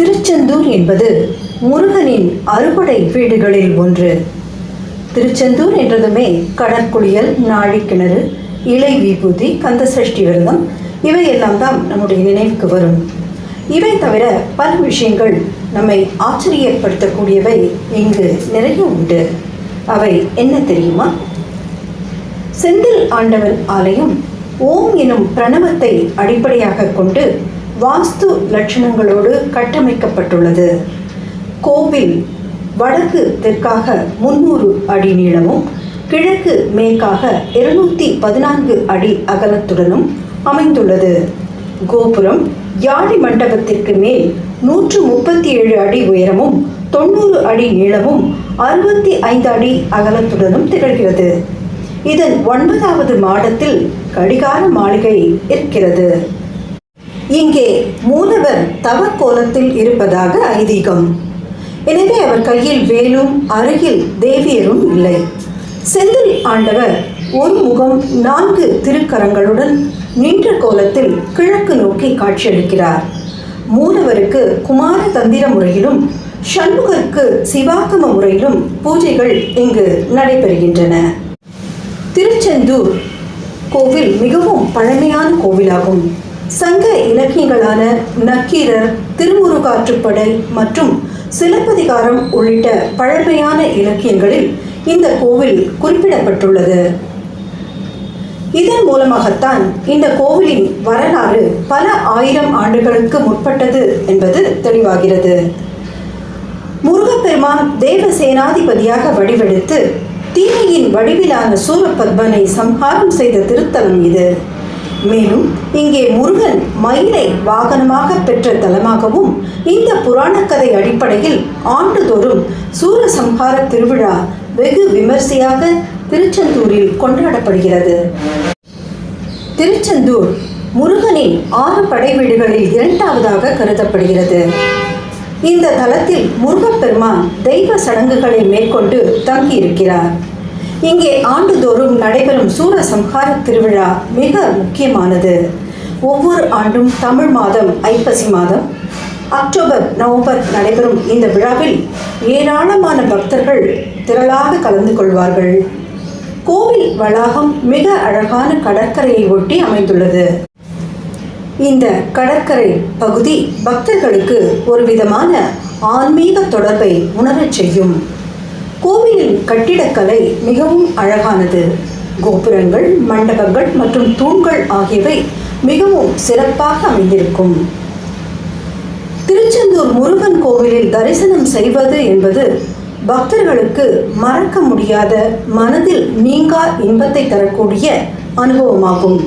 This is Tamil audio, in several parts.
திருச்செந்தூர் என்பது முருகனின் அறுபடை வீடுகளில் ஒன்று. திருச்செந்தூர் என்றதுமே கடற்குளியல் நாழிக்கிணறு இலை விபூதி கந்தசஷ்டி விரதம் இவையெல்லாம் தான் நம்முடைய நினைவுக்கு வரும். இவை தவிர பல விஷயங்கள் நம்மை ஆச்சரியப்படுத்தக்கூடியவை இங்கு நிறைய உண்டு. அவை என்ன தெரியுமா? செந்தில் ஆண்டவன் ஆலயம் ஓம் எனும் பிரணவத்தை அடிப்படையாக கொண்டு வாஸ்து லட்சணங்களோடு கட்டமைக்கப்பட்டுள்ளது. கோவில் வடக்கு தெற்காக முன்னூறு அடி நீளமும் கிழக்கு மேற்காக இருநூத்தி பதினான்கு அடி அகலத்துடனும் அமைந்துள்ளது. கோபுரம் யாழி மண்டபத்திற்கு மேல் நூற்று முப்பத்தி ஏழு அடி உயரமும் தொண்ணூறு அடி நீளமும் அறுபத்தி ஐந்து அடி அகலத்துடனும் திகழ்கிறது. இதன் ஒன்பதாவது மாடத்தில் கடிகார மாளிகை இருக்கிறது. இங்கே மூலவர் தவக்கோலத்தில் இருப்பதாக ஐதீகம். எனவே அவர் கையில் வேலும் அருகில் தேவியரும் இல்லை. செந்தில் ஆண்டவர் ஒரு முகம் நான்கு திருக்கரங்களுடன் நின்ற கோலத்தில் கிழக்கு நோக்கி காட்சியளிக்கிறார். மூலவருக்கு குமார தந்திர முறையிலும் சண்முகருக்கு சிவாகம முறையிலும் பூஜைகள் இங்கு நடைபெறுகின்றன. திருச்செந்தூர் கோவில் மிகவும் பழமையான கோவிலாகும். சங்க இலக்கியங்களான நக்கீரர் திருமுருகாற்றுப்படை மற்றும் சிலப்பதிகாரம் உள்ளிட்ட பழமையான இலக்கியங்களில் இந்த கோவில் குறிப்பிடப்பட்டுள்ளது. இதன் மூலமாகத்தான் இந்த கோவிலின் வரலாறு பல ஆயிரம் ஆண்டுகளுக்கு முற்பட்டது என்பது தெளிவாகிறது. முருகப்பெருமான் தேவ சேனாதிபதியாக வடிவெடுத்து தீமையின் வடிவிலான சூரபத்மனை சம்ஹாரம் செய்த திருத்தலம் இது. மேலும் இங்கே முருகன் மயிலை வாகனமாக பெற்ற தலமாகவும் இந்த புராணக்கதை அடிப்படையில் ஆண்டுதோறும் சூரசம்ஹார திருவிழா வெகு விமர்சையாக திருச்செந்தூரில் கொண்டாடப்படுகிறது. திருச்செந்தூர் முருகனின் ஆறு படை வீடுகளில் இரண்டாவதாக கருதப்படுகிறது. இந்த தலத்தில் முருகப்பெருமான் தெய்வ சடங்குகளை மேற்கொண்டு தங்கியிருக்கிறார். இங்கே ஆண்டுதோறும் நடைபெறும் சூரசம்ஹார திருவிழா மிக முக்கியமானது. ஒவ்வொரு ஆண்டும் தமிழ் மாதம் ஐப்பசி மாதம் அக்டோபர் நவம்பர் நடைபெறும் இந்த விழாவில் ஏராளமான பக்தர்கள் திரளாக கலந்து கொள்வார்கள். கோவில் வளாகம் மிக அழகான கடற்கரையை ஒட்டி அமைந்துள்ளது. இந்த கடற்கரை பகுதி பக்தர்களுக்கு ஒரு விதமான ஆன்மீக தொடர்பை உணரச் செய்யும். கோவிலின் கட்டிடக்கலை மிகவும் அழகானது. கோபுரங்கள் மண்டபங்கள் மற்றும் தூண்கள் ஆகியவை மிகவும் சிறப்பாக அமைந்திருக்கும். திருச்செந்தூர் முருகன் கோவிலில் தரிசனம் செய்வது என்பது பக்தர்களுக்கு மறக்க முடியாத மனதில் நீங்கா இன்பத்தை தரக்கூடிய அனுபவமாகும்.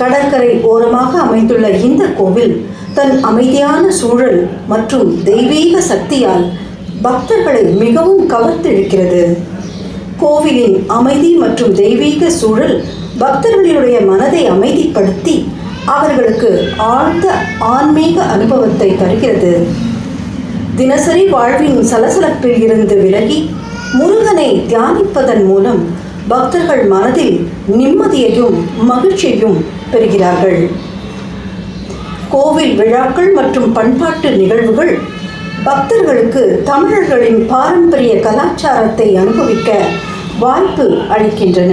கடற்கரை ஓரமாக அமைந்துள்ள இந்த கோவில் தன் அமைதியான சூழல் மற்றும் தெய்வீக சக்தியால் பக்தர்களை மிகவும் கவர்ந்திழுக்கிறது கோவிலின் அமைதி மற்றும் தெய்வீக சூழல் பக்தர்களுடைய மனதை அமைதிப்படுத்தி அவர்களுக்கு ஆழ்ந்த ஆன்மீக அனுபவத்தை தருகிறது. தினசரி வாழ்வின் சலசலப்பில் இருந்து விலகி முருகனை தியானிப்பதன் மூலம் பக்தர்கள் மனதில் நிம்மதியையும் மகிழ்ச்சியையும் பெறுகிறார்கள். கோவில் விழாக்கள் மற்றும் பண்பாட்டு நிகழ்வுகள் பக்தர்களுக்கு தமிழர்களின் பாரம்பரிய கலாச்சாரத்தை அனுபவிக்க வாய்ப்பு அளிக்கின்றன.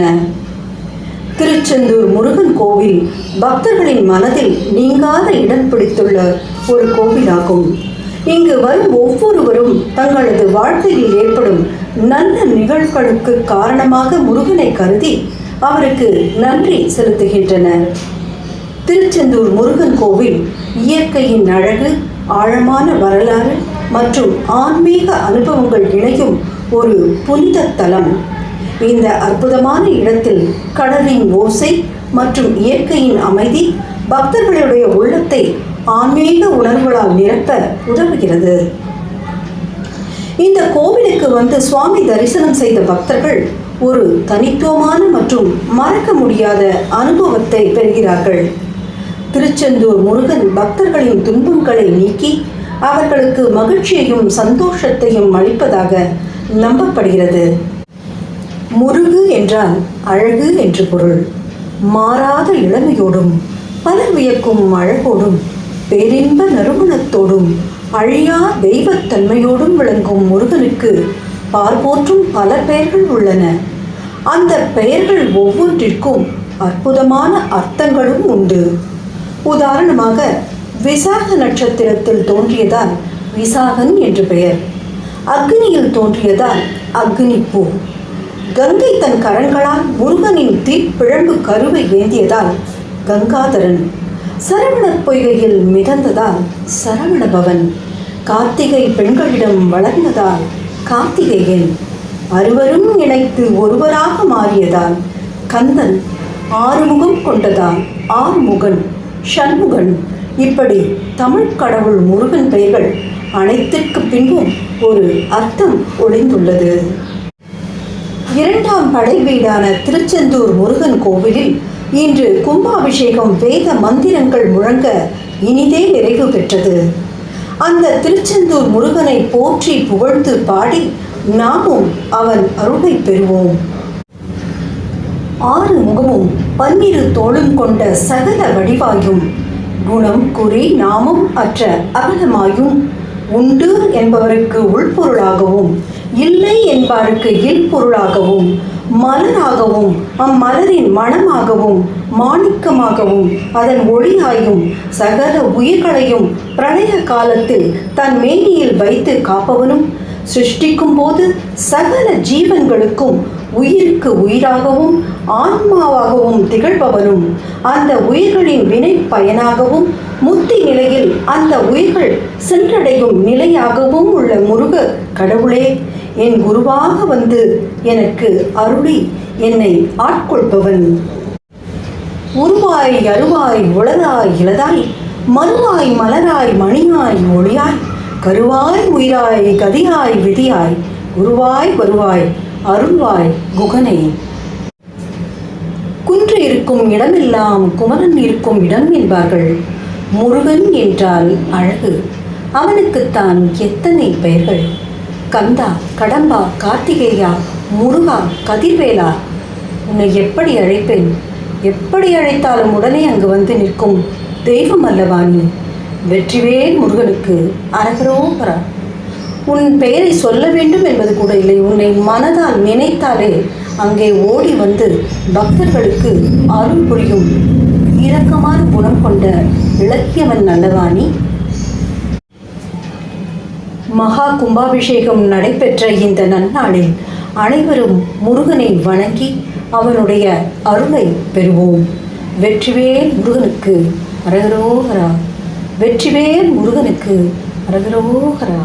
திருச்செந்தூர் முருகன் கோவில் பக்தர்களின் மனதில் நீங்காத இடம் பிடித்துள்ள ஒரு கோவிலாகும். இங்கு வரும் ஒவ்வொருவரும் தங்களது வாழ்க்கையில் ஏற்படும் நல்ல நிகழ்வுகளுக்கு காரணமாக முருகனை கருதி அவருக்கு நன்றி செலுத்துகின்றனர். திருச்செந்தூர் முருகன் கோவில் இயற்கையின் அழகு ஆழமான வரலாறு மற்றும் ஆன்மீக அனுபவங்கள் இணையும் ஒரு புனித தலம். இந்த அற்புதமான இடத்தில் கடலின் ஓசை மற்றும் இயற்கையின் அமைதி பக்தர்களுடைய உள்ளத்தை ஆன்மீக உணர்வுகளால் நிரப்ப உதவுகிறது. இந்த கோவிலுக்கு வந்து சுவாமி தரிசனம் செய்த பக்தர்கள் ஒரு தனித்துவமான மற்றும் மறக்க முடியாத அனுபவத்தை பெறுகிறார்கள். திருச்செந்தூர் முருகன் பக்தர்களின் துன்பங்களை நீக்கி அவர்களுக்கு மகிழ்ச்சியையும் சந்தோஷத்தையும் அளிப்பதாக நம்பப்படுகிறது. முருகு என்றால் அழகு என்று பொருள். மாறாத இளமையோடும் பலர் வியக்கும் அழகோடும் பேரின்ப நறுமணத்தோடும் அழியா தெய்வத்தன்மையோடும் விளங்கும் முருகனுக்கு பார்போற்றும் பல பெயர்கள் உள்ளன. அந்த பெயர்கள் ஒவ்வொன்றிற்கும் அற்புதமான அர்த்தங்களும் உண்டு. உதாரணமாக விசாக நட்சத்திரத்தில் தோன்றியதால் விசாகன் என்று பெயர். அக்னியில் தோன்றியதால் அக்னி பூ. கங்கை தன் கரங்களால் முருகனின் தீப்பிழம்பு கருவை ஏந்தியதால் கங்காதரன். சரவணப் பொய்கையில் மிதந்ததால் சரவணபவன். கார்த்திகை பெண்களிடம் வளர்ந்ததால் கார்த்திகேயன். அறுவரும் இணைத்து ஒருவராக மாறியதால் கந்தன். ஆறுமுகம் கொண்டதால் ஆறுமுகன். ஷண்முகன் இப்படி தமிழ் கடவுள் முருகன் பெயர்கள் அனைத்திற்கு பின்பும் ஒரு அர்த்தம் ஒளிந்துள்ளது. இரண்டாம் படை வீடான திருச்செந்தூர் முருகன் கோவிலில் இன்று கும்பாபிஷேகம் வேத மந்திரங்கள் முழங்க இனிதே நிறைவு பெற்றது. அந்த திருச்செந்தூர் முருகனை போற்றி புகழ்ந்து பாடி நாமும் அவன் அருளை பெறுவோம். ஆறு முகமும் பன்னிரு தோளும் கொண்ட சகல வடிவாயும் குணம் குறி நாமம் அற்ற அகலமாயும் உண்டு என்பவருக்கு உள்பொருளாகவும் இல்லை என்பாருக்கு இல்பொருளாகவும் மலராகவும் அம்மலரின் மனமாகவும் மாணிக்கமாகவும் அதன் ஒளியாயும் சகல உயிர்களையும் பிரளய காலத்தில் தன் மேனியில் வைத்து காப்பவனும் சிருஷ்டிக்கும் போது சகல ஜீவன்களுக்கும் உயிருக்கு உயிராகவும் ஆன்மாவாகவும் திகழ்பவனும் அந்த உயிர்களின் வினை பயனாகவும் முத்தி நிலையில் அந்த உயிர்கள் சென்றடையும் நிலையாகவும் உள்ள முருக கடவுளே என் குருவாக வந்து எனக்கு அருளி என்னை ஆட்கொள்பவன். உருவாய் அருவாய் உளதாய் இளதாய் மறுவாய் மலராய் மணியாய் ஒளியாய் கருவாய் உயிராய் கதியாய் விதியாய் உருவாய் வருவாய் அருள்வாய் குகனே. குன்று இருக்கும் இடமெல்லாம் குமரன் இருக்கும் இடம் என்பார்கள். முருகன் என்றால் அழகு. அவனுக்குத்தான் எத்தனை பெயர்கள்? கந்தா கடம்பா கார்த்திகேயா முருகா கதிர்வேலா. உன்னை எப்படி அழைப்பேன்? எப்படி அழைத்தாலும் உடனே அங்கு வந்து நிற்கும் தெய்வம் அல்லவா நீ? வெற்றிவேல் முருகனுக்கு அரகரோபரா உன் பெயரை சொல்ல வேண்டும் என்பது கூட இல்லை. உன்னை மனதால் நினைத்தாலே அங்கே ஓடி வந்து பக்தர்களுக்கு அருள் புரியும் இரக்கமான குணம் கொண்ட இலக்கியவன் நல்லவாணி மகா கும்பாபிஷேகம் நடைபெற்ற இந்த நன்னாளில் அனைவரும் முருகனை வணங்கி அவனுடைய அருளை பெறுவோம். வெற்றிவேல் முருகனுக்கு அரகரோகரா. வெற்றிவேல் முருகனுக்கு அரகரோகரா.